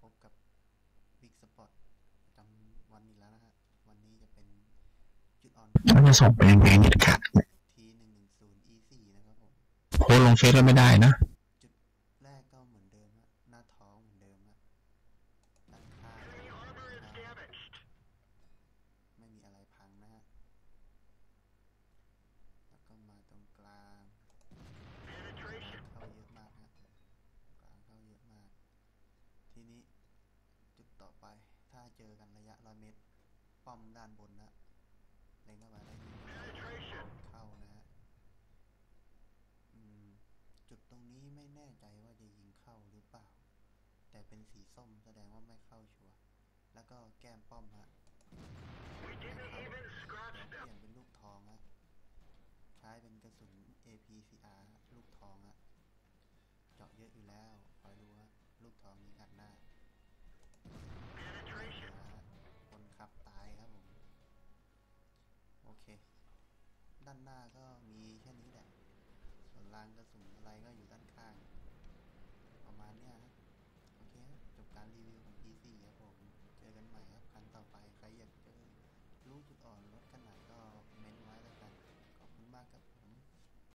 พบกับบิ๊กสปอตประจวันนี้แล้วนะฮะ วันนี้จะเป็นจุดอ่อนถ้าจะส่งไปในงน็ตค่ะทีหนึ่งหนึ่งศูนย์ e สี่นะครับผมโพสลงเฟซแล้วไม่ได้นะ ไป ถ้าเจอกันระยะร้อยเมตร ป้อมด้านบนนะเล็งเข้ามาได้ยิงเข้านะฮะอืมจุดตรงนี้ไม่แน่ใจว่าจะยิงเข้าหรือเปล่า แต่เป็นสีส้มแสดงว่าไม่เข้าชัวร์แล้วก็แก้มป้อมฮะไม่เข้าเดี๋ยวเปลี่ยนเป็นลูกทองฮะใช้เป็นกระสุน APCR ฮะลูกทองฮะเจาะเยอะอยู่แล้วคอยดูฮะลูกทองยิงอัดหน้า เค ด้านหน้าก็มีแค่นี้แหละ ส่วนรางกระสุนอะไรก็อยู่ด้านข้าง ประมาณเนี้ยฮะโอเค จบการรีวิวของ PC ครับ